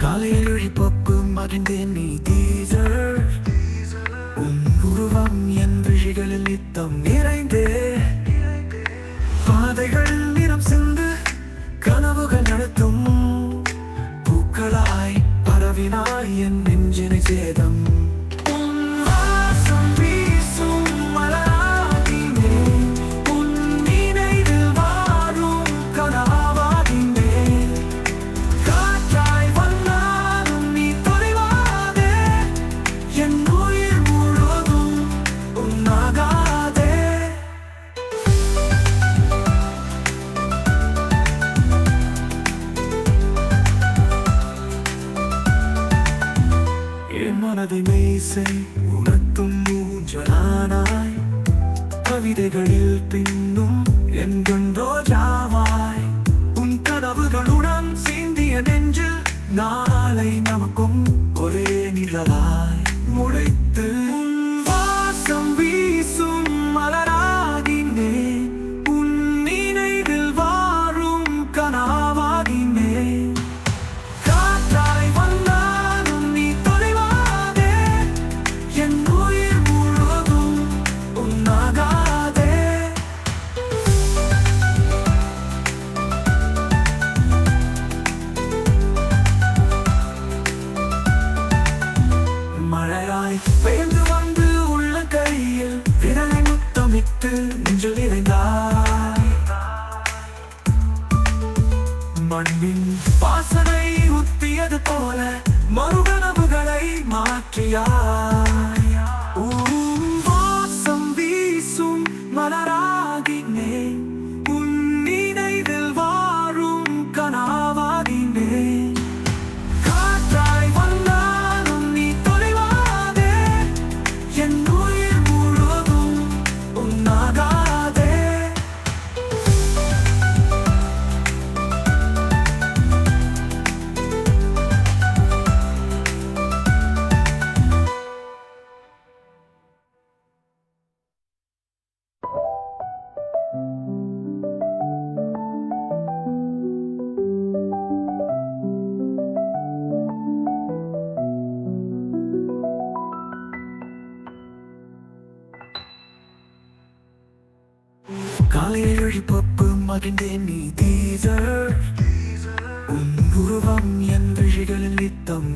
காலையில் இழிப்பப்பு மறைந்து நீ தீசர் உன் உருவம் என் விழிகளில் நித்தம் நிறைந்தே. பாதைகள் நிறம் சிந்து கனவுகள் நடத்தும். பூக்களாய் பரவினாய் என் நெஞ்சினை சேதம். மனதை மேசை உனக்கும் மூஞ்சலானாய் கவிதைகளில் பின்னும் என்றும் ரோஜாவாய். உன் கனவுகளுடன் சீந்திய நெஞ்சில் நாளை நமக்கும் ஒரே நிழலாய். முளைத்து பெயர்ந்து வந்து உள்ள கையில் விரலை முத்தமிட்டு நெஞ்சில் நிறைந்தாய் மண்ணின் வாசனை உத்தியது போல மறுகனவுகளை மாற்றியார் காலையில் இழிப்பப்பு மகிழ்ந்தேன் நீ தீசர் உன் உருவம் என் விழிகளில் நித்தம்